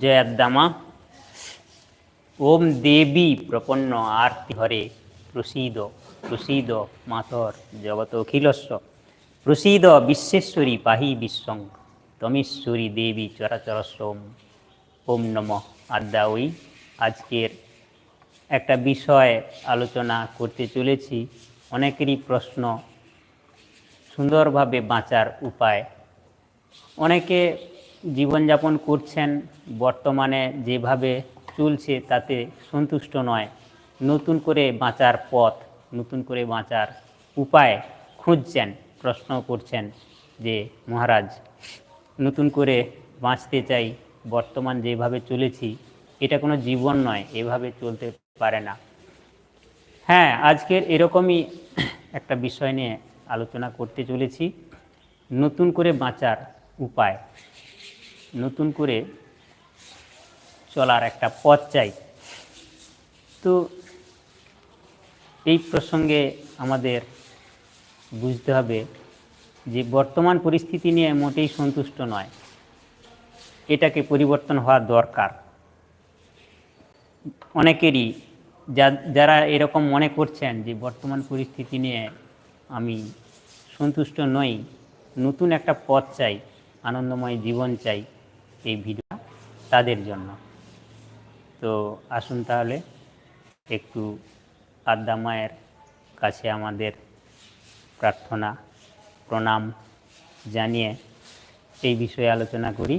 জয়াদ্দামা। ওম দেবী প্রপন্ন আরতি হরে, প্রসীদ প্রসীদ মাতর জগত অখিলস্ব প্রসীদ বিশ্বেশ্বরী পাহি বিশ্বং, তমেশ্বরী দেবী চরাচরস্ব ওম নম আদ্যা ওই আজকের একটা বিষয় আলোচনা করতে চলেছি। অনেকেরই প্রশ্ন সুন্দরভাবে বাঁচার উপায়। অনেকে জীবনযাপন করছেন, বর্তমানে যেভাবে চলছে তাতে সন্তুষ্ট নয়। নতুন করে বাঁচার পথ, নতুন করে বাঁচার উপায় খুঁজছেন, প্রশ্ন করছেন যে, মহারাজ, নতুন করে বাঁচতে চাই, বর্তমান যেভাবে চলেছি, এটা কোনো জীবন নয়, এভাবে চলতে পারে না। হ্যাঁ আজকের এরকমই একটা বিষয় নিয়ে আলোচনা করতে চলেছি। নতুন করে বাঁচার উপায়। নতুন করে চলার একটা পথ চাই। তো এই প্রসঙ্গে আমাদের বুঝতে হবে যে বর্তমান পরিস্থিতি নিয়ে মোটেই সন্তুষ্ট নয়। এটাকে পরিবর্তন হওয়া দরকার। অনেকেরই যারা এরকম মনে করছেন যে বর্তমান পরিস্থিতি নিয়ে আমি সন্তুষ্ট নই, নতুন একটা পথ চাই, আনন্দময় জীবন চাই। এই ভিডিও তাদের জন্য। তো আসুন তাহলে একটু আদ্যা মায়ের কাছে আমাদের প্রার্থনা, প্রণাম জানিয়ে এই বিষয়ে আলোচনা করি।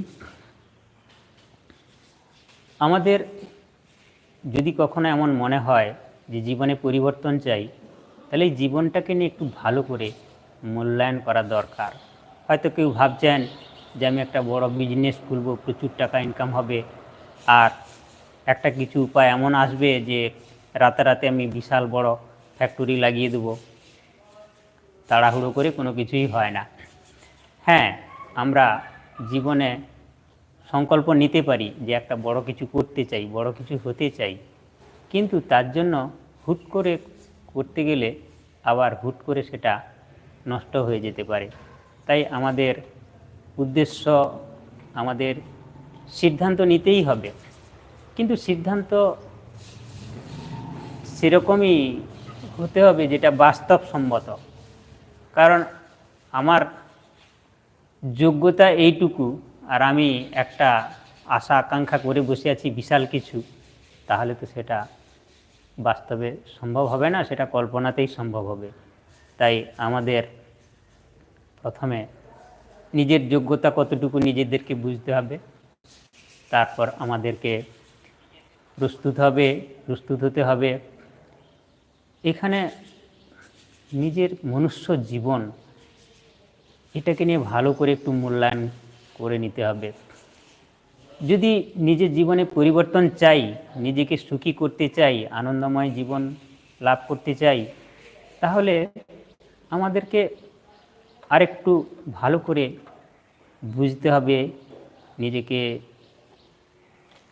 আমাদের যদি কখনো এমন মনে হয় যে জীবনে পরিবর্তন চাই, তাহলে জীবনটাকে নিয়ে একটু ভালো করে মূল্যায়ন করা দরকার। হয়তো কেউ ভাবছেন যে আমি একটা বড় বিজনেস খুলবো, প্রচুর টাকা ইনকাম হবে। আর একটা কিছু উপায় এমন আসবে যে রাতারাতে আমি বিশাল বড় ফ্যাক্টরি লাগিয়ে দেবো। তাড়াহুড়ো করে কোনো কিছুই হয় না। হ্যাঁ আমরা জীবনে সংকল্প নিতে পারি যে একটা বড় কিছু করতে চাই, বড় কিছু হতে চাই। কিন্তু তার জন্য হুট করে করতে গেলে আবার হুট করে সেটা নষ্ট হয়ে যেতে পারে। তাই আমাদের উদ্দেশ্য আমাদের সিদ্ধান্ত নিতেই হবে। কিন্তু সিদ্ধান্ত সেরকমই হতে হবে যেটা বাস্তবসম্মত কারণ আমার যোগ্যতা এইটুকু আর আমি একটা আশা আকাঙ্ক্ষা করে বসে আছি বিশাল কিছু, তাহলে তো সেটা বাস্তবে সম্ভব হবে না, সেটা কল্পনাতেই সম্ভব হবে। তাই আমাদের প্রথমে নিজের যোগ্যতা কতটুকু নিজেদেরকে বুঝতে হবে। তারপর আমাদেরকে প্রস্তুত হবে, প্রস্তুত হতে হবে। এখানে নিজের মনুষ্য জীবন, এটাকে নিয়ে ভালো করে একটু মূল্যায়ন করে নিতে হবে। যদি নিজের জীবনে পরিবর্তন চাই, নিজেকে সুখী করতে চাই, আনন্দময় জীবন লাভ করতে চাই, তাহলে আমাদেরকে আরেকটু ভালো করে বুঝতে হবে, নিজেকে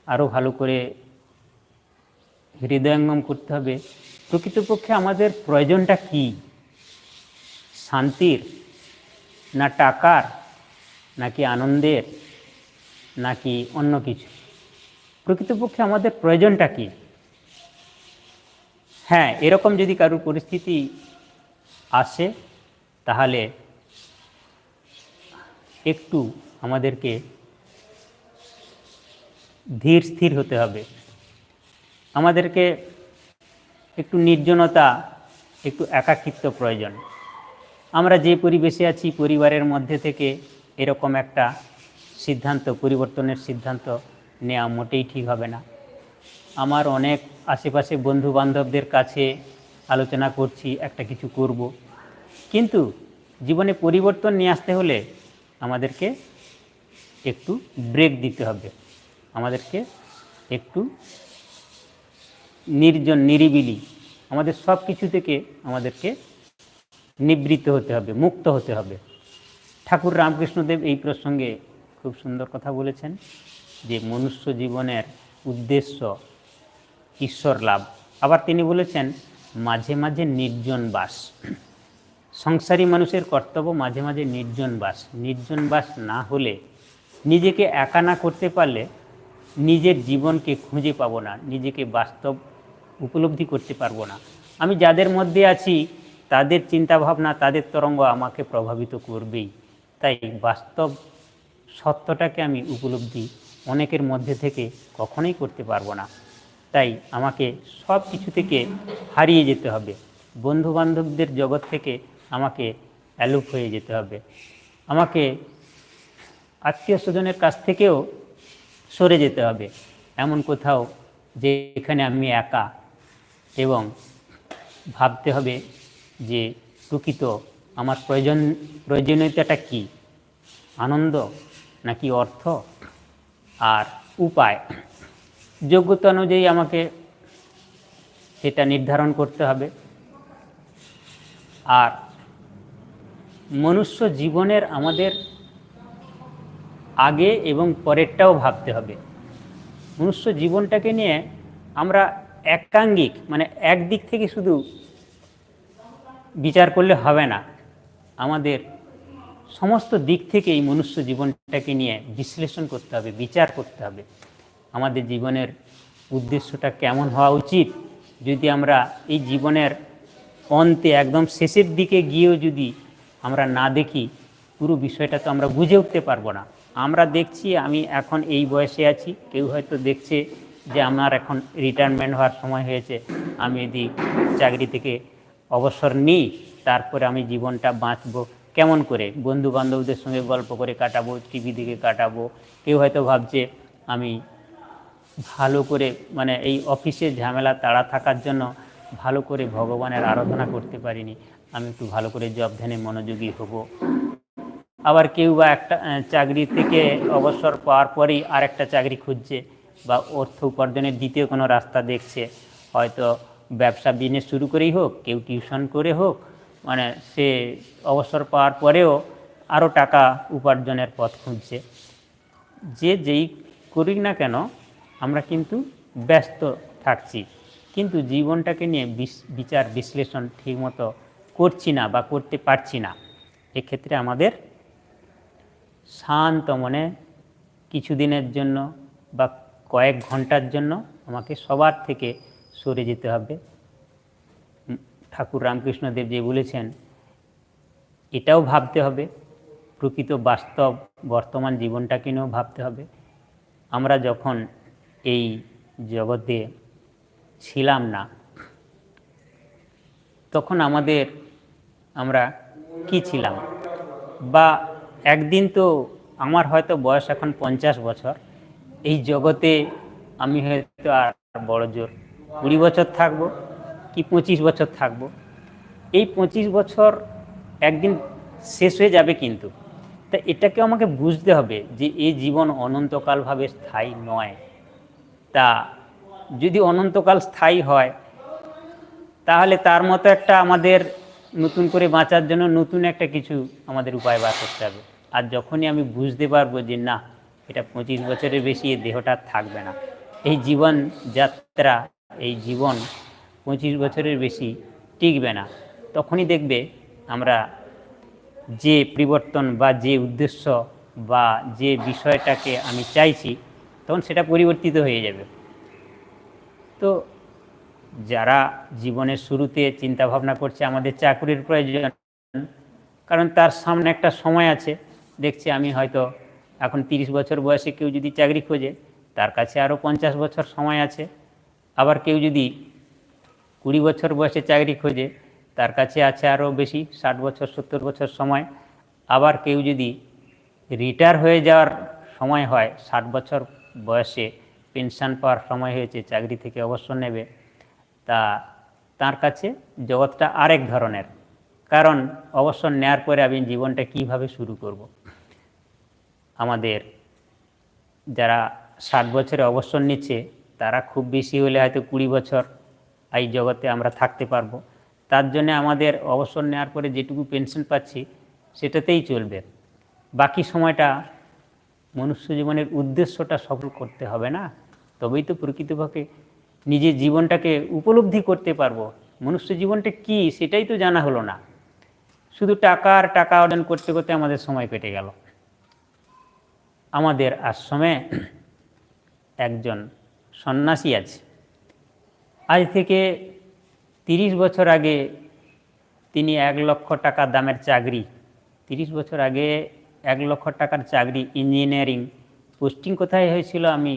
আরও ভালো করে হৃদয়ঙ্গম করতে হবে। প্রকৃতপক্ষে আমাদের প্রয়োজনটা কি? শান্তির না টাকার, নাকি আনন্দের, নাকি অন্য কিছু? প্রকৃতপক্ষে আমাদের প্রয়োজনটা কি? হ্যাঁ এরকম যদি কারোর পরিস্থিতি আসে, তাহলে একটু আমাদেরকে ধীর স্থির হতে হবে। আমাদেরকে একটু নির্জনতা, একটু একাকিত্ব প্রয়োজন। আমরা যে পরিবেশে আছি, পরিবারের মধ্যে থেকে এরকম একটা সিদ্ধান্ত, পরিবর্তনের সিদ্ধান্ত নেওয়া মোটেই ঠিক হবে না। আমার অনেক আশেপাশে বন্ধু বান্ধবদের কাছে আলোচনা করছি, একটা কিছু করব। কিন্তু জীবনে পরিবর্তন নিয়ে আসতে হলে আমাদেরকে একটু ব্রেক দিতে হবে। আমাদেরকে একটু নির্জন, নিরিবিলি, আমাদের সব কিছু থেকে আমাদেরকে নিবৃত্ত হতে হবে, মুক্ত হতে হবে। ঠাকুর রামকৃষ্ণদেব এই প্রসঙ্গে খুব সুন্দর কথা বলেছেন যে মনুষ্য জীবনের উদ্দেশ্য ঈশ্বর লাভ। আবার তিনি বলেছেন, মাঝে মাঝে নির্জন বাস। সংসারী মানুষের কর্তব্য মাঝে মাঝে নির্জন বাস। নির্জন বাস না হলে নিজেকে একা না করতে পারলে নিজের জীবনকে খুঁজে পাবো না, নিজেকে বাস্তব উপলব্ধি করতে পারব না। আমি যাদের মধ্যে আছি, তাদের চিন্তাভাবনা, তাদের তরঙ্গ আমাকে প্রভাবিত করবেই। তাই বাস্তব সত্যটাকে আমি উপলব্ধি অনেকের মধ্যে থেকে কখনোই করতে পারব না। তাই আমাকে সব কিছু থেকে হারিয়ে যেতে হবে। বন্ধু বান্ধবদের জগৎ থেকে আমাকে অ্যালুপ হয়ে যেতে হবে। আমাকে আত্মীয় স্বজনের কাছ থেকেও সরে যেতে হবে। এমন কোথাও যে এখানে আমি একা এবং ভাবতে হবে যে, প্রকৃত আমার প্রয়োজন, প্রয়োজনীয়তাটা কী? আনন্দ নাকি অর্থ? আর উপায়? যোগ্যতা অনুযায়ী আমাকে সেটা নির্ধারণ করতে হবে। আর মনুষ্য জীবনের আমাদের আগে এবং পরেরটাও ভাবতে হবে। মনুষ্য জীবনটাকে নিয়ে আমরা একাঙ্গিক মানে একদিক থেকে শুধু বিচার করলে হবে না। আমাদের সমস্ত দিক থেকে এই মনুষ্য জীবনটাকে নিয়ে বিশ্লেষণ করতে হবে, বিচার করতে হবে। আমাদের জীবনের উদ্দেশ্যটা কেমন হওয়া উচিত? যদি আমরা এই জীবনের অন্তে একদম শেষের দিকে গিয়েও যদি আমরা না দেখি, পুরো বিষয়টা তো আমরা বুঝে উঠতে পারব না। আমরা দেখছি, আমি এখন এই বয়সে আছি, কেউ হয়তো দেখছে যে আমার এখন রিটায়ারমেন্ট হওয়ার সময় হয়েছে। আমি যদি চাকরি থেকে অবসর নিই, তারপরে আমি জীবনটা বাঁচবো কেমন করে? বন্ধু বান্ধবদের সঙ্গে গল্প করে কাটাবো টিভি দিকে কাটাবো। কেউ হয়তো ভাবছে, আমি ভালো করে মানে এই অফিসে ঝামেলা, তাড়া থাকার জন্য ভালো করে ভগবানের আরাধনা করতে পারিনি। আমি একটু ভালো করে জব ধ্যানে মনোযোগী হব। আবার কেউ বা একটা চাকরি থেকে অবসর পাওয়ার পরেই আর একটা চাকরি খুঁজছে বা অর্থ উপার্জনের দ্বিতীয় কোনো রাস্তা দেখছে। হয়তো ব্যবসা বিজনেস শুরু করেই হোক, কেউ টিউশন করে হোক মানে সে অবসর পাওয়ার পরেও আরও টাকা উপার্জনের পথ খুঁজছে। যে যেই করি না কেন, আমরা কিন্তু ব্যস্ত থাকছি। কিন্তু জীবনটাকে নিয়ে বিচার বিশ্লেষণ ঠিকমতো করছি না বা করতে পারছি না, এক্ষেত্রে আমাদের শান্ত মনে কিছুদিনের জন্য বা কয়েক ঘণ্টার জন্য আমাকে সবার থেকে সরে যেতে হবে। ঠাকুর রামকৃষ্ণদেব যে বলেছেন, এটাও ভাবতে হবে, প্রকৃত বাস্তব বর্তমান জীবনটাকে নিয়েও ভাবতে হবে। আমরা যখন এই জগতে ছিলাম না, তখন আমাদের আমরা কি ছিলাম? বা একদিন তো আমার হয়তো বয়স এখন পঞ্চাশ বছর। এই জগতে আমি হয়তো আর বড় জোর কুড়ি বছর থাকব কি পঁচিশ বছর থাকব? এই পঁচিশ বছর একদিন শেষ হয়ে যাবে কিন্তু। তা এটাকে আমাকে বুঝতে হবে যে এই জীবন অনন্তকালভাবে স্থায়ী নয়। তা যদি অনন্তকাল স্থায়ী হয়, তাহলে তার মতো একটা আমাদের নতুন করে বাঁচার জন্য নতুন একটা কিছু আমাদের উপায় বার করতে হবে। আর যখনই আমি বুঝতে পারব যে না, এটা পঁচিশ বছরের বেশি এই দেহটা থাকবে না, এই জীবন যাত্রা, এই জীবন পঁচিশ বছরের বেশি টিকবে না, তখনই দেখবে আমরা যে পরিবর্তন বা যে উদ্দেশ্য বা যে বিষয়টাকে আমি চাইছি, তখন সেটা পরিবর্তিত হয়ে যাবে। তো যারা জীবনের শুরুতে চিন্তা ভাবনা করছে আমাদের চাকরির প্রয়োজন, কারণ তার সামনে একটা সময় আছে। দেখছে আমি হয়তো এখন তিরিশ বছর বয়সে কেউ যদি চাকরি খোঁজে, তার কাছে আরও পঞ্চাশ বছর সময় আছে। আবার কেউ যদি কুড়ি বছর বয়সে চাকরি খোঁজে, তার কাছে আছে আরও বেশি, ষাট বছর, সত্তর বছর সময়। আবার কেউ যদি রিটায়ার হয়ে যাওয়ার সময় হয়, ষাট বছর বয়সে পেনশন পাওয়ার সময় হয়েছে, চাকরি থেকে অবসর নেবে তা তার কাছে জগৎটা আরেক ধরনের। কারণ অবসর নেয়ার পরে আমি জীবনটা কীভাবে শুরু করব। আমাদের যারা ষাট বছরে অবসর নিচ্ছে, তারা খুব বেশি হলে হয়তো কুড়ি বছর এই জগতে আমরা থাকতে পারব। তার জন্য আমাদের অবসর নেওয়ার পরে যেটুকু পেনশন পাচ্ছি, সেটাতেই চলবে। বাকি সময়টা মনুষ্য জীবনের উদ্দেশ্যটা সফল করতে হবে না? তবেই তো প্রকৃতপক্ষে নিজের জীবনটাকে উপলব্ধি করতে পারব। মনুষ্য জীবনটা কি সেটাই তো জানা হলো না। শুধু টাকা আর টাকা অর্জন করতে করতে আমাদের সময় কেটে গেল। আমাদের আশ্রমে একজন সন্ন্যাসী আছে। আজ থেকে তিরিশ বছর আগে তিনি এক লক্ষ টাকা দামের চাকরি, তিরিশ বছর আগে এক লক্ষ টাকার চাকরি ইঞ্জিনিয়ারিং পোস্টিং কোথায় হয়েছিল আমি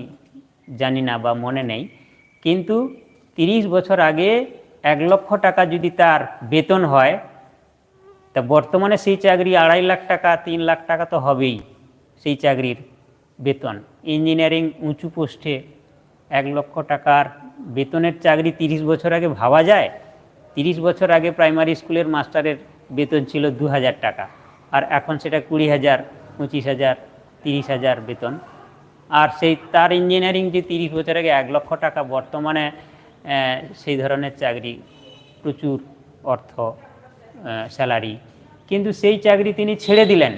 জানি না বা মনে নেই। কিন্তু তিরিশ বছর আগে এক লক্ষ টাকা যদি তার বেতন হয়, তা বর্তমানে সেই চাকরি আড়াই লাখ টাকা, তিন লাখ টাকা তো হবেই সেই চাকরির বেতন। ইঞ্জিনিয়ারিং উঁচু পোস্টে এক লক্ষ টাকার বেতনের চাকরি তিরিশ বছর আগে ভাবা যায়? তিরিশ বছর আগে প্রাইমারি স্কুলের মাস্টারের বেতন ছিল দু হাজার টাকা, আর এখন সেটা কুড়ি হাজার, পঁচিশ হাজার, তিরিশ হাজার বেতন। আর সেই তার ইঞ্জিনিয়ারিং যে তিরিশ বছর আগে এক লক্ষ টাকা বর্তমানে সেই ধরনের চাকরি, প্রচুর অর্থ স্যালারি কিন্তু সেই চাকরি তিনি ছেড়ে দিলেন।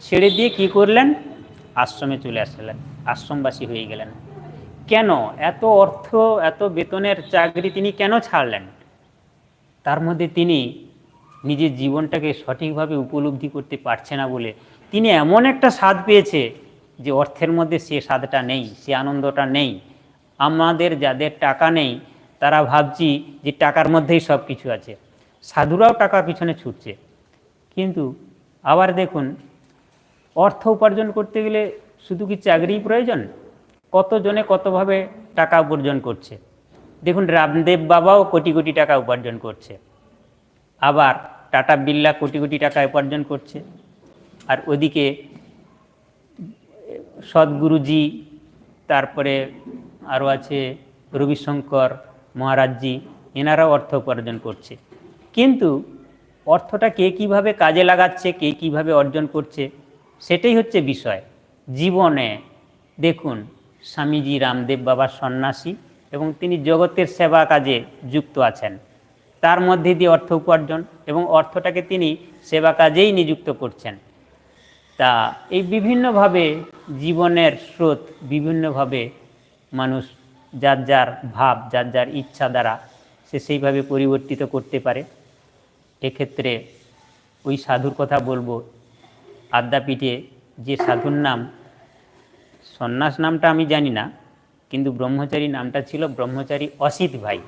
ছেড়ে দিয়ে কি করলেন? আশ্রমে চলে আসলেন। আশ্রমবাসী হয়ে গেলেন। কেন? এত অর্থ, এত বেতনের চাকরি তিনি কেন ছাড়লেন? তার মধ্যে তিনি নিজের জীবনটাকে সঠিকভাবে উপলব্ধি করতে পারছে না বলে। তিনি এমন একটা স্বাদ পেয়েছে যে অর্থের মধ্যে সে স্বাদটা নেই, সে আনন্দটা নেই, আমাদের যাদের টাকা নেই, তারা ভাবছি যে টাকার মধ্যেই সব কিছু আছে। সাধুরাও টাকার পিছনে ছুটছে। কিন্তু আবার দেখুন, অর্থ উপার্জন করতে গেলে শুধু কি চাকরিই প্রয়োজন? কতজনে কতভাবে টাকা উপার্জন করছে? দেখুন, রামদেব বাবাও কোটি কোটি টাকা উপার্জন করছে। আবার টাটা বিল্লা কোটি কোটি টাকা উপার্জন করছে। আর ওদিকে সদ্গুরুজি, তারপরে আরও আছে রবিশঙ্কর মহারাজজি, এনারাও অর্থ উপার্জন করছে। কিন্তু অর্থটা কে কীভাবে কাজে লাগাচ্ছে, কে কীভাবে অর্জন করছে, সেটাই হচ্ছে বিষয়। জীবনে দেখুন, স্বামীজি রামদেব বাবা সন্ন্যাসী এবং তিনি জগতের সেবা কাজে যুক্ত আছেন। তার মধ্যে দিয়ে অর্থ উপার্জন এবং অর্থটাকে তিনি সেবা কাজেই নিযুক্ত করছেন। তা এই বিভিন্নভাবে জীবনের স্রোত, বিভিন্নভাবে মানুষ যার যার ভাব, যার যার ইচ্ছা দ্বারা সে সেইভাবে পরিবর্তিত করতে পারে। এক্ষেত্রে ওই সাধুর কথা বলব। আদ্যাপীঠে যে সাধুর নাম, সন্ন্যাস নামটা আমি জানি না, কিন্তু ব্রহ্মচারী নামটা ছিল ব্রহ্মচারী অসিত ভাই।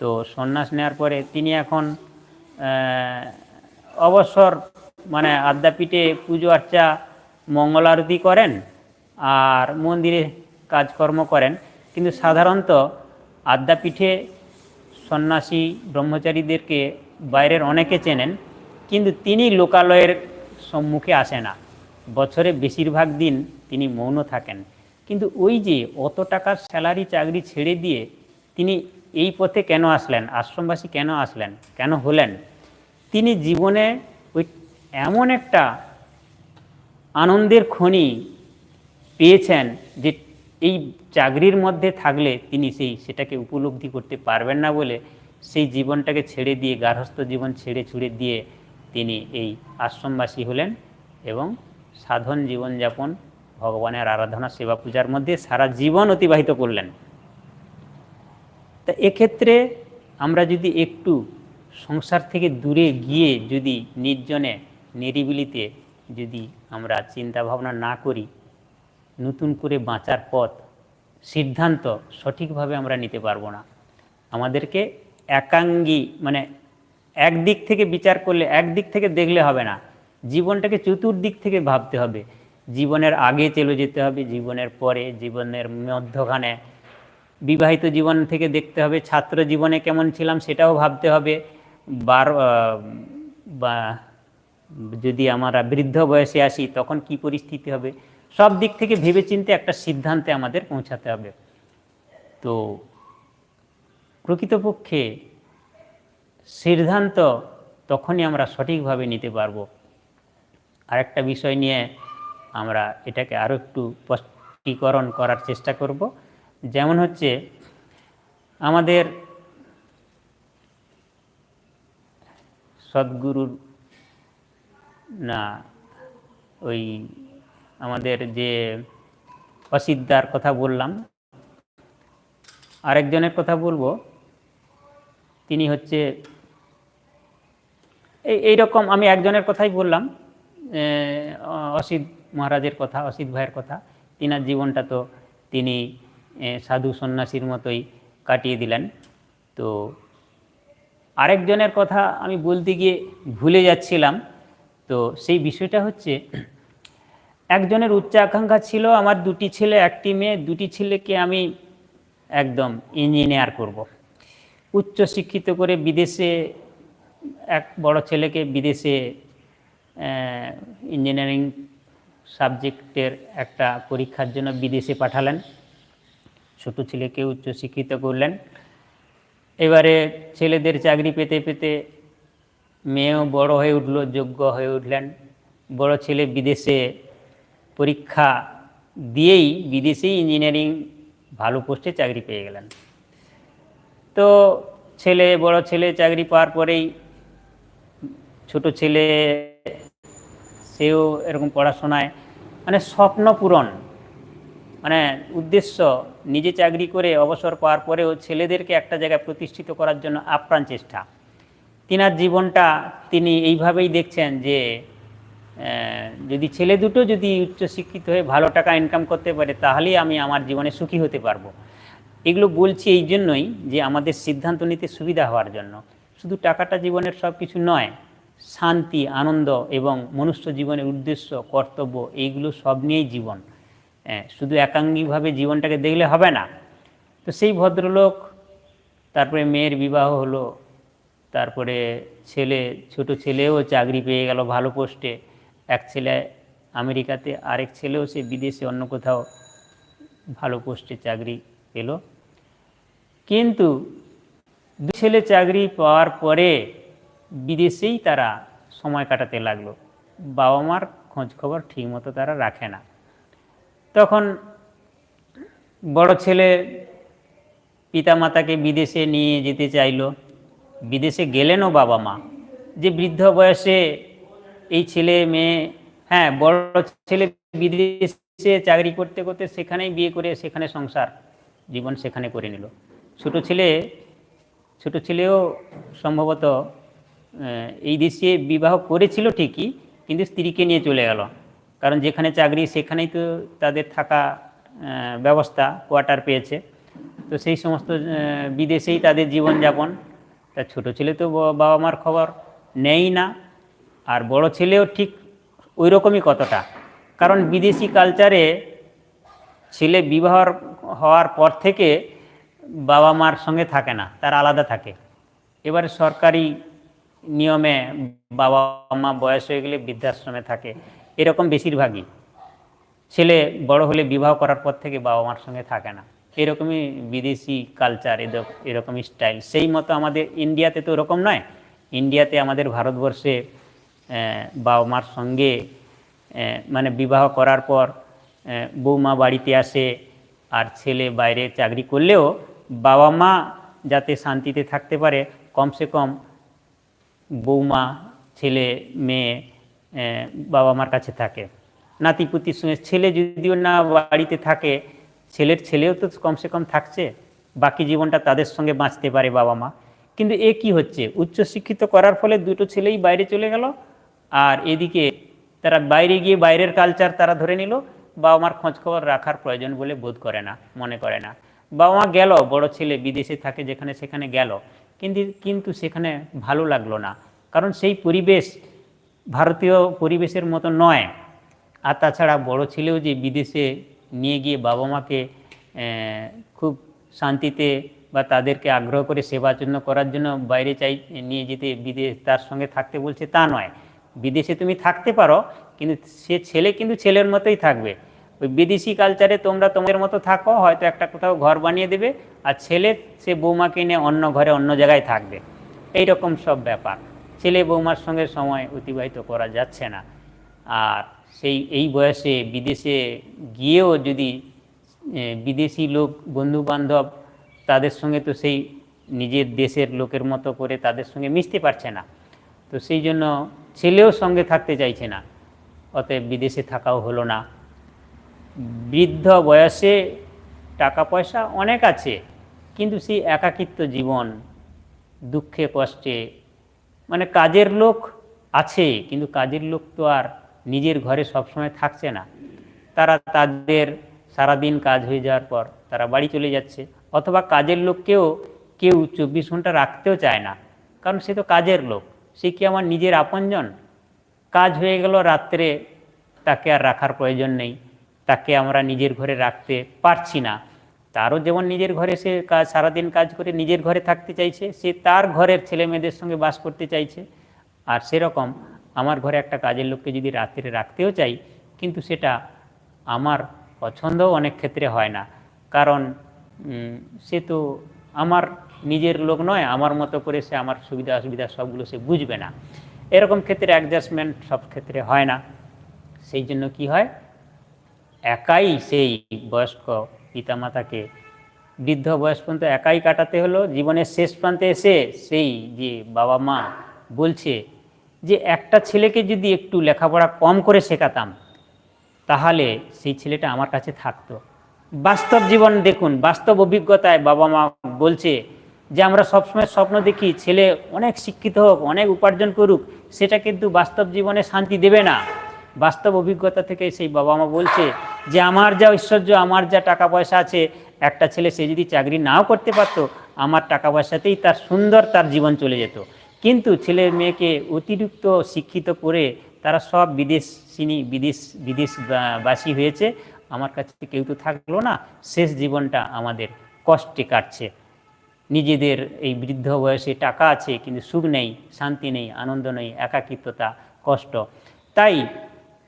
তো সন্ন্যাস নেওয়ার পরে তিনি এখন অবসর মানে আদ্যাপীঠে পুজো আর্চা, মঙ্গল আরতি করেন আর মন্দিরে কাজকর্ম করেন। কিন্তু সাধারণত আদ্যাপীঠে সন্ন্যাসী ব্রহ্মচারীদেরকে বাইরের অনেকে চেনেন, কিন্তু তিনি লোকালয়ের সম্মুখে আসে না। বছরে বেশিরভাগ দিন তিনি মৌন থাকেন। কিন্তু ওই যে অত টাকার স্যালারি চাকরি ছেড়ে দিয়ে তিনি এই পথে কেন আসলেন, আশ্রমবাসী কেন আসলেন, কেন হলেন, তিনি জীবনে ওই এমন একটা আনন্দের খনি পেয়েছেন যে এই চাকরির মধ্যে থাকলে তিনি সেই সেটাকে উপলব্ধি করতে পারবেন না বলে সেই জীবনটাকে ছেড়ে দিয়ে, গার্হস্থ্য জীবন ছেড়ে ছুড়ে দিয়ে তিনি এই আশ্রমবাসী হলেন এবং সাধন জীবনযাপন, ভগবানের আরাধনা, সেবা পূজার মধ্যে সারা জীবন অতিবাহিত করলেন। তা এক্ষেত্রে আমরা যদি একটু সংসার থেকে দূরে গিয়ে যদি নির্জনে নিরিবিলিতে যদি আমরা চিন্তা ভাবনা না করি, নতুন করে বাঁচার পথ, সিদ্ধান্ত সঠিকভাবে আমরা নিতে পারব না। আমাদেরকে একাঙ্গী মানে একদিক থেকে বিচার করলে, একদিক থেকে দেখলে হবে না। জীবনটাকে চতুর্দিক থেকে ভাবতে হবে। জীবনের আগে চলে যেতে হবে, জীবনের পরে, জীবনের মধ্যখানে। বিবাহিত জীবন থেকে দেখতে হবে, ছাত্র জীবনে কেমন ছিলাম সেটাও ভাবতে হবে। বার বা যদি আমরা বৃদ্ধ বয়সে আসি, তখন কি পরিস্থিতি হবে? সব দিক থেকে ভেবেচিন্তে একটা সিদ্ধান্তে আমাদের পৌঁছাতে হবে। তো প্রকৃতপক্ষে সিদ্ধান্ত তখনই আমরা সঠিকভাবে নিতে পারব। আরেকটা বিষয় নিয়ে আমরা এটাকে আরও একটু স্পষ্টীকরণ করার চেষ্টা করব। যেমন হচ্ছে, আমাদের সদ্গুরুর না, ওই আমাদের যে অসিদ্ধার কথা বললাম, আরেকজনের কথা বলব। তিনি হচ্ছে, এই, এইরকম আমি একজনের কথাই বললাম অসিত মহারাজের কথা, অসিত ভাইয়ের কথা। তিনার জীবনটা তো তিনি সাধু সন্ন্যাসীর মতোই কাটিয়ে দিলেন। তো আরেকজনের কথা আমি বলতে গিয়ে ভুলে যাচ্ছিলাম। তো সেই বিষয়টা হচ্ছে, একজনের উচ্চ আকাঙ্ক্ষা ছিল, আমার দুটি ছেলে, একটি মেয়ে, দুটি ছেলেকে আমি একদম ইঞ্জিনিয়ার করব। উচ্চ শিক্ষিত করে বিদেশে, এক বড় ছেলেকে বিদেশে ইঞ্জিনিয়ারিং সাবজেক্টের একটা পরীক্ষার জন্য বিদেশে পাঠালেন ছোট ছেলেকে উচ্চ শিক্ষিত করলেন এবারে ছেলেদের চাকরি পেতে পেতে মেয়েও বড় হয়ে উঠল, যোগ্য হয়ে উঠলেন। বড় ছেলে বিদেশে পরীক্ষা দিয়েই বিদেশেই ইঞ্জিনিয়ারিং ভালো পোস্টে চাকরি পেয়ে গেলেন। তো ছেলে, বড় ছেলে চাকরি পাওয়ার পরেই ছোট ছেলে, সেও এরকম পড়াশোনায় মানে স্বপ্ন পূরণ মানে উদ্দেশ্য নিজে চাকরি করে অবসর পাওয়ার পরেও ছেলেদেরকে একটা জায়গায় প্রতিষ্ঠিত করার জন্য আপ্রাণ চেষ্টা। তিনার জীবনটা তিনি এইভাবেই দেখছেন যে যদি ছেলে দুটো যদি উচ্চশিক্ষিত হয়ে ভালো টাকা ইনকাম করতে পারে, তাহলেই আমি আমার জীবনে সুখী হতে পারব। এগুলো বলছি এই জন্যই যে, আমাদের সিদ্ধান্ত নিতে সুবিধা হওয়ার জন্য। শুধু টাকাটা জীবনের সব কিছু নয়, শান্তি, আনন্দ এবং মনুষ্য জীবনের উদ্দেশ্য, কর্তব্য, এইগুলো সব নিয়েই জীবন। শুধু একাঙ্গিকভাবে জীবনটাকে দেখলে হবে না। তো সেই ভদ্রলোক, তারপরে মেয়ের বিবাহ হলো তারপরে ছেলে, ছোট ছেলেও চাকরি পেয়ে গেল ভালো পোস্টে। এক ছেলে আমেরিকাতে, আরেক ছেলেও সে বিদেশে অন্য কোথাও ভালো পোস্টে চাকরি পেল। কিন্তু দু ছেলে চাকরি পাওয়ার পরে বিদেশেই তারা সময় কাটাতে লাগল। বাবা মার খোঁজ খবর ঠিকমতো তারা রাখে না। তখন বড় ছেলে পিতামাতাকে বিদেশে নিয়ে যেতে চাইলো। বিদেশে গেলেনও বাবা মা। যে বৃদ্ধ বয়সে এই ছেলে মেয়ে হ্যাঁ বড় ছেলে বিদেশে চাকরি করতে করতে সেখানেই বিয়ে করে সেখানে সংসার, জীবন সেখানে করে নিল। ছোট ছেলে, ছোট ছেলেও সম্ভবত এই দেশে বিবাহ করেছিল ঠিকই, কিন্তু স্ত্রীকে নিয়ে চলে গেল। কারণ যেখানে চাকরি সেখানেই তো তাদের থাকা ব্যবস্থা কোয়ার্টার পেয়েছে। তো সেই সমস্ত বিদেশেই তাদের জীবনযাপন তা ছোটো ছেলে তো বাবা মার খবর নেই না, আর বড় ছেলেও ঠিক ওই রকমই কতটা। কারণ বিদেশি কালচারে ছেলে বিবাহ হওয়ার পর থেকে বাবা মার সঙ্গে থাকে না, তার আলাদা থাকে। এবারে সরকারি নিয়মে বাবা মা বয়স হয়ে গেলে বৃদ্ধাশ্রমে থাকে, এরকম বেশিরভাগই। ছেলে বড় হলে বিবাহ করার পর থেকে বাবা মার সঙ্গে থাকে না। এরকমই বিদেশি কালচার এরকমই স্টাইল সেই মতো আমাদের ইন্ডিয়াতে তো ওরকম নয়। ইন্ডিয়াতে আমাদের ভারতবর্ষে বাবা মার সঙ্গে মানে বিবাহ করার পর বৌমা বাড়িতে আসে আর ছেলে বাইরে চাকরি করলেও বাবা মা যাতে শান্তিতে থাকতে পারে, কমসে কম বৌমা, ছেলে, মেয়ে বাবা মার কাছে থাকে। নাতিপুতির সঙ্গে ছেলে যদিও না বাড়িতে থাকে ছেলের ছেলেও তো কমসে কম থাকছে, বাকি জীবনটা তাদের সঙ্গে বাঁচতে পারে বাবা মা। কিন্তু এ কি হচ্ছে? উচ্চশিক্ষিত করার ফলে দুটো ছেলেই বাইরে চলে গেল, আর এদিকে তারা বাইরে গিয়ে বাইরের কালচার তারা ধরে নিল, বাবা মার খোঁজখবর রাখার প্রয়োজন বলে বোধ করে না, মনে করে না। বাবা মা গেল, বড় ছেলে বিদেশে থাকে, যেখানে সেখানে গেল। কিন্তু কিন্তু সেখানে ভালো লাগল না, কারণ সেই পরিবেশ ভারতীয় পরিবেশের মতো নয়। আর তাছাড়া বড় ছেলেও যে বিদেশে নিয়ে গিয়ে বাবা মাকে খুব শান্তিতে বা তাদেরকে আগ্রহ করে সেবার জন্য, করার জন্য বাইরে চাই, নিয়ে যেতে বিদেশ, তার সঙ্গে থাকতে বলছে, তা নয়। বিদেশে তুমি থাকতে পারো, কিন্তু সে ছেলে কিন্তু ছেলের মতোই থাকবে। ওই বিদেশি কালচারে তোমরা তোমাদের মতো থাকো, হয়তো একটা কোথাও ঘর বানিয়ে দেবে, আর ছেলে, সে বৌমাকে নিয়ে অন্য ঘরে অন্য জায়গায় থাকবে। এই রকম সব ব্যাপার। ছেলে বৌমার সঙ্গে সময় অতিবাহিত করা যাচ্ছে না। আর সেই এই বয়সে বিদেশে গিয়েও যদি বিদেশি লোক বন্ধু বান্ধব তাদের সঙ্গে তো সেই নিজের দেশের লোকের মতো করে তাদের সঙ্গে মিশতে পারছে না। তো সেই জন্য ছেলেও সঙ্গে থাকতে চাইছে না। অতএব বিদেশে থাকাও হলো না। বৃদ্ধ বয়সে টাকা পয়সা অনেক আছে, কিন্তু সেই একাকিত্ব জীবন দুঃখে কষ্টে মানে কাজের লোক আছে, কিন্তু কাজের লোক তো আর নিজের ঘরে সবসময় থাকছে না। তারা তাদের সারাদিন কাজ হয়ে যাওয়ার পর তারা বাড়ি চলে যাচ্ছে। অথবা কাজের লোককেও কেউ চব্বিশ ঘণ্টা রাখতেও চায় না। কারণ সে তো কাজের লোক। সে কি আমার নিজের আপনজন? কাজ হয়ে গেল রাত্রে, তাকে আর রাখার প্রয়োজন নেই। তাকে আমরা নিজের ঘরে রাখতে পারছি না। তারও যেমন নিজের ঘরে সে কাজ সারাদিন কাজ করে নিজের ঘরে থাকতে চাইছে, সে তার ঘরের ছেলে মেয়েদের সঙ্গে বাস করতে চাইছে। আর সেরকম আমার ঘরে একটা কাজের লোককে যদি রাত্রে রাখতেও চাই, কিন্তু সেটা আমার পছন্দও অনেক ক্ষেত্রে হয় না। কারণ সে তো আমার নিজের লোক নয়, আমার মতো করে সে আমার সুবিধা অসুবিধা সবগুলো সে বুঝবে না। এরকম ক্ষেত্রে অ্যাডজাস্টমেন্ট সব ক্ষেত্রে হয় না। সেই জন্য কি হয়? একাই সেই বয়স্ক পিতামাতাকে, বৃদ্ধ বয়স পর্যন্ত একাই কাটাতে হলো। জীবনের শেষ প্রান্তে এসে সেই যে বাবা মা বলছে যে একটা ছেলেকে যদি একটু লেখাপড়া কম করে শেখাতাম, তাহলে সেই ছেলেটা আমার কাছে থাকতো। বাস্তব জীবন দেখুন, বাস্তব অভিজ্ঞতায় বাবা মা বলছে যে, আমরা সবসময় স্বপ্ন দেখি ছেলে অনেক শিক্ষিত হোক, অনেক উপার্জন করুক, সেটা কিন্তু বাস্তব জীবনে শান্তি দেবে না। বাস্তব অভিজ্ঞতা থেকে সেই বাবা মা বলছে যে, আমার যা ঐশ্বর্য, আমার যা টাকা পয়সা আছে, একটা ছেলে সে যদি চাকরি নাও করতে পারতো, আমার টাকা পয়সাতেই তার সুন্দর তার জীবন চলে যেত। কিন্তু ছেলে মেয়েকে অতিরিক্ত শিক্ষিত করে তারা সব বিদেশ বিদেশ বা- বাসী হয়েছে। আমার কাছে কেউ তো থাকল না। শেষ জীবনটা আমাদের কষ্টে কাটছে। নিজেদের এই বৃদ্ধ বয়সে টাকা আছে কিন্তু সুখ নেই, শান্তি নেই, আনন্দ নেই, একাকিত্বতা, কষ্ট। তাই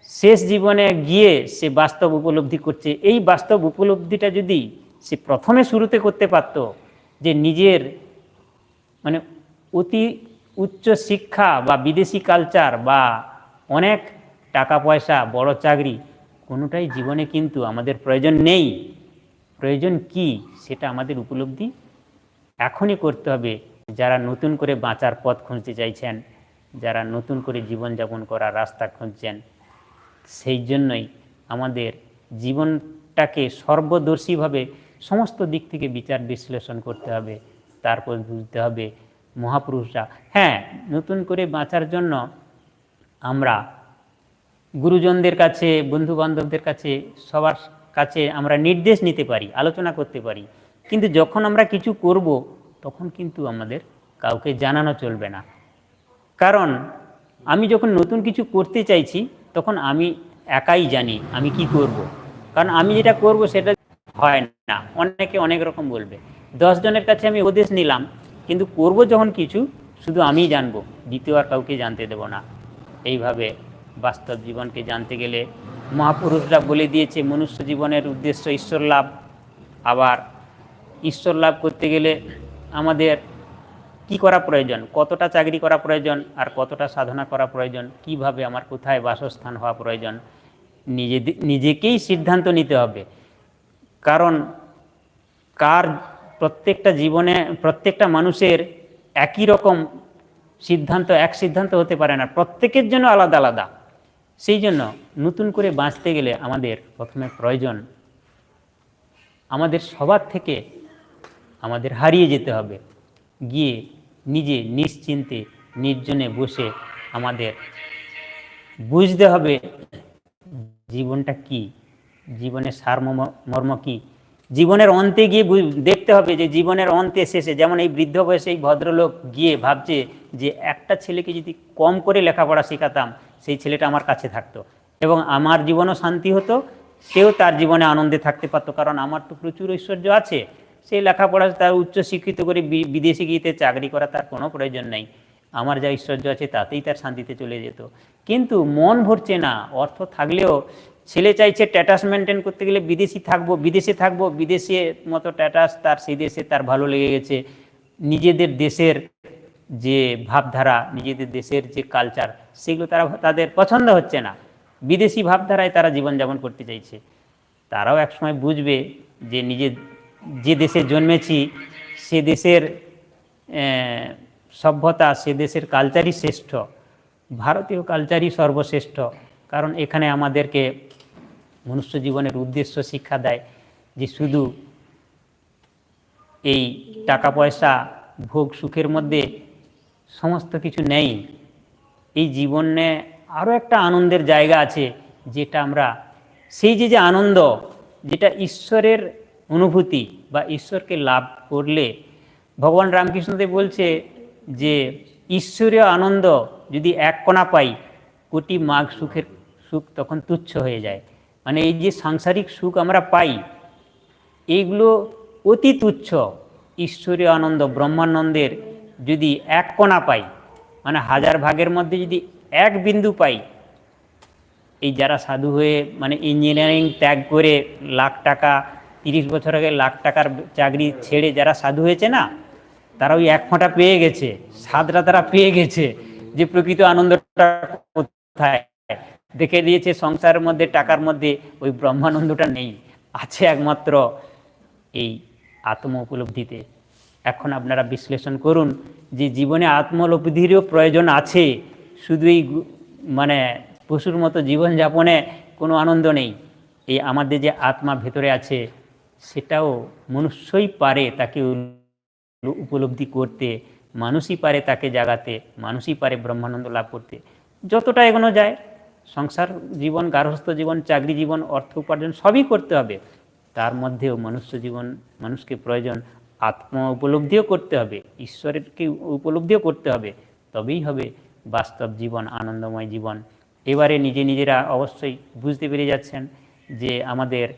শেষ জীবনে গিয়ে সে বাস্তব উপলব্ধি করছে। এই বাস্তব উপলব্ধিটা যদি সে প্রথমে শুরুতে করতে পারতো, যে নিজের মানে অতি উচ্চ শিক্ষা বা বিদেশি কালচার বা অনেক টাকা পয়সা বড় চাকরি, কোনোটাই জীবনে কিন্তু আমাদের প্রয়োজন নেই। প্রয়োজন কি? সেটা আমাদের উপলব্ধি এখনই করতে হবে। যারা নতুন করে বাঁচার পথ খুঁজতে চাইছেন, যারা নতুন করে জীবনযাপন করার রাস্তা খুঁজছেন, সেই জন্যই আমাদের জীবনটাকে সর্বদর্শীভাবে সমস্ত দিক থেকে বিচার বিশ্লেষণ করতে হবে। তারপর বুঝতে হবে মহাপুরুষরা। হ্যাঁ নতুন করে বাঁচার জন্য আমরা গুরুজনদের কাছে বন্ধু বান্ধবদের কাছে, সবার কাছে আমরা নির্দেশ নিতে পারি, আলোচনা করতে পারি। কিন্তু যখন আমরা কিছু করব, তখন কিন্তু আমাদের কাউকে জানানো চলবে না। কারণ আমি যখন নতুন কিছু করতে চাইছি, তখন আমি একাই জানি আমি কি করব। কারণ আমি যেটা করব, সেটা হয় না। অনেকে অনেক রকম বলবে। দশ জনের কাছে আমি উপদেশ নিলাম কিন্তু করব যখন কিছু, শুধু আমিই জানব, দ্বিতীয় আর কাউকে জানতে দেব না। এইভাবে বাস্তব জীবনকে জানতে গেলে মহাপুরুষরা বলে দিয়েছে, মনুষ্য জীবনের উদ্দেশ্য ঈশ্বর লাভ। আবার ঈশ্বর লাভ করতে গেলে আমাদের কি করা প্রয়োজন, কতটা চাকরি করা প্রয়োজন, আর কতটা সাধনা করা প্রয়োজন, কীভাবে আমার কোথায় বাসস্থান হওয়া প্রয়োজন নিজে নিজেকেই সিদ্ধান্ত নিতে হবে। কারণ কার প্রত্যেকটা জীবনে, প্রত্যেকটা মানুষের একই রকম সিদ্ধান্ত, এক সিদ্ধান্ত হতে পারে না। প্রত্যেকের জন্য আলাদা আলাদা। সেই জন্য নতুন করে বাঁচতে গেলে আমাদের প্রথমে প্রয়োজন, আমাদের সবার থেকে আমাদের হারিয়ে যেতে হবে। গিয়ে নিজে নিশ্চিন্তে, নির্জনে বসে আমাদের বুঝতে হবে জীবনটা কি, জীবনের সারমর্ম, মর্ম কি। জীবনের অন্তে গিয়ে দেখতে হবে যে জীবনের অন্তে শেষে, যেমন এই বৃদ্ধ বয়সে এই ভদ্রলোক গিয়ে ভাবছে যে একটা ছেলেকে যদি কম করে লেখাপড়া শেখাতাম, সেই ছেলেটা আমার কাছে থাকতো এবং আমার জীবনও শান্তি হতো, সেও তার জীবনে আনন্দে থাকতে পারতো। কারণ আমার তো প্রচুর ঐশ্বর্য আছে সেই লেখাপড়া তার উচ্চ শিক্ষিত করে বিদেশে গিয়েতে চাকরি করা তার কোনো প্রয়োজন নেই। আমার যা ঐশ্বর্য আছে, তাতেই তার শান্তিতে চলে যেত। কিন্তু মন ভরছে না, অর্থ থাকলেও ছেলে চাইছে ট্যাটাস মেনটেন করতে গেলে বিদেশি থাকব, বিদেশে থাকব, বিদেশে মতো ট্যাটাস তার সেই দেশে তার ভালো লেগে গেছে। নিজেদের দেশের যে ভাবধারা, নিজেদের দেশের যে কালচার সেগুলো তারা তাদের পছন্দ হচ্ছে না। বিদেশি ভাবধারায় তারা জীবনযাপন করতে চাইছে। তারাও একসময় বুঝবে যে নিজে যে দেশে জন্মেছি, সে দেশের সভ্যতা, সে দেশের কালচারই শ্রেষ্ঠ। ভারতীয় কালচারই সর্বশ্রেষ্ঠ। কারণ এখানে আমাদেরকে মনুষ্য জীবনের উদ্দেশ্য শিক্ষা দেয় যে শুধু এই টাকা পয়সা, ভোগ, সুখের মধ্যে সমস্ত কিছু নেই। এই জীবনে আরও একটা আনন্দের জায়গা আছে, যেটা আমরা সেই যে যে আনন্দ, যেটা ঈশ্বরের অনুভূতি বা ঈশ্বরকে লাভ করলে, ভগবান রামকৃষ্ণদেব বলছে যে ঈশ্বরীয় আনন্দ যদি এক কণা পাই, কোটি মাঘ সুখের সুখ তখন তুচ্ছ হয়ে যায়। মানে এই যে সাংসারিক সুখ আমরা পাই এইগুলো অতি তুচ্ছ। ঈশ্বরীয় আনন্দ, ব্রহ্মানন্দের যদি এক কণা পাই মানে হাজার ভাগের মধ্যে যদি এক বিন্দু পাই, এই যারা সাধু হয়ে মানে ইঞ্জিনিয়ারিং ত্যাগ করে লাখ টাকা, তিরিশ বছর আগে লাখ টাকার চাকরি ছেড়ে যারা সাধু হয়েছে না, তারা ওই এক ফোঁটা পেয়ে গেছে স্বাদটা তারা পেয়ে গেছে যে প্রকৃত আনন্দটা কোথায়? দেখে দিয়েছে, সংসারের মধ্যে, টাকার মধ্যে, ওই ব্রহ্মানন্দটা নেই। আছে একমাত্র এই আত্ম উপলব্ধিতে এখন আপনারা বিশ্লেষণ করুন যে জীবনে আত্মলব্ধিরও প্রয়োজন আছে, শুধু এই মানে পশুর মতো জীবনযাপনে কোনো আনন্দ নেই। এই আমাদের যে আত্মা ভেতরে আছে, সেটাও মনুষ্যই পারে তাকে উপলব্ধি করতে, মানুষই পারে তাকে জাগাতে, মানুষই পারে ব্রহ্মানন্দ লাভ করতে। যতটা এগোনো যায় সংসার জীবন, গার্হস্থ্য জীবন, চাকরি জীবন, অর্থ উপার্জন সবই করতে হবে। তার মধ্যেও মনুষ্য জীবন, মানুষকে প্রয়োজন, আত্ম উপলব্ধিও করতে হবে, ঈশ্বরেরকে উপলব্ধিও করতে হবে। তবেই হবে বাস্তব জীবন, আনন্দময় জীবন। এবারে নিজে নিজেরা অবশ্যই বুঝতে পেরে যাচ্ছেন যে আমাদের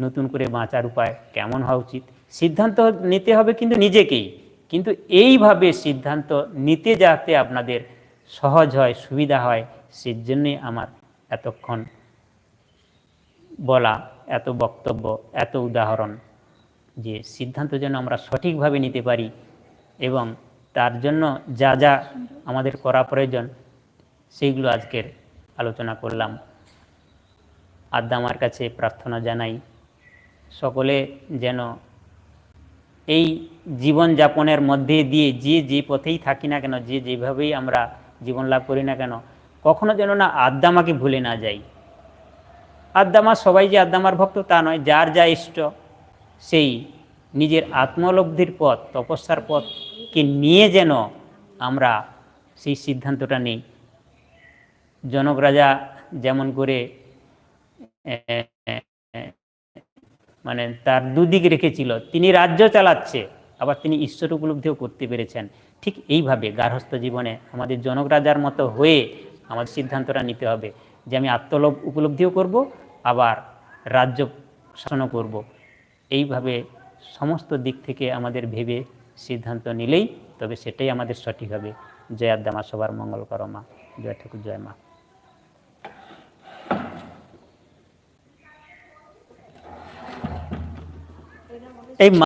নতুন করে বাঁচার উপায় কেমন হওয়া উচিত। সিদ্ধান্ত নিতে হবে কিন্তু নিজেকেই। কিন্তু এইভাবে সিদ্ধান্ত নিতে যাতে আপনাদের সহজ হয়, সুবিধা হয় সেই জন্যই আমার এতক্ষণ বলা, এত বক্তব্য, এত উদাহরণ যে সিদ্ধান্ত যেন আমরা সঠিকভাবে নিতে পারি এবং তার জন্য যা যা আমাদের করা প্রয়োজন সেইগুলো আজকের আলোচনা করলাম। আদ্দামার কাছে প্রার্থনা জানাই, সকলে যেন এই জীবনযাপনের মধ্যে দিয়ে যে যে পথেই থাকি না কেন, যে যেভাবেই আমরা জীবন লাভ করি না কেন কখনো যেন না আদ্দামাকে ভুলে না যাই। আদ্দামা সবাই যে আদ্দামার ভক্ত তা নয়, যার যা ইষ্ট, সেই নিজের আত্মলব্ধির পথ, তপস্যার পথকে নিয়ে যেন আমরা সেই সিদ্ধান্তটা নিই। জনক রাজা যেমন করে মানে তার দুদিক রেখেছিল, তিনি রাজ্য চালাচ্ছে, আবার তিনি ঈশ্বর উপলব্ধিও করতে পেরেছেন। ঠিক এইভাবে গার্হস্থ্য জীবনে আমাদের জনক রাজার মতো হয়ে আমাদের সিদ্ধান্তটা নিতে হবে যে আমি আত্মলোভ উপলব্ধিও করব, আবার রাজ্য শাসনও করব। এইভাবে সমস্ত দিক থেকে আমাদের ভেবে সিদ্ধান্ত নিলেই তবে সেটাই আমাদের সঠিক হবে। জয় আদ্দামা সবার মঙ্গল করো মা। জয় ঠাকুর, জয় মা। এই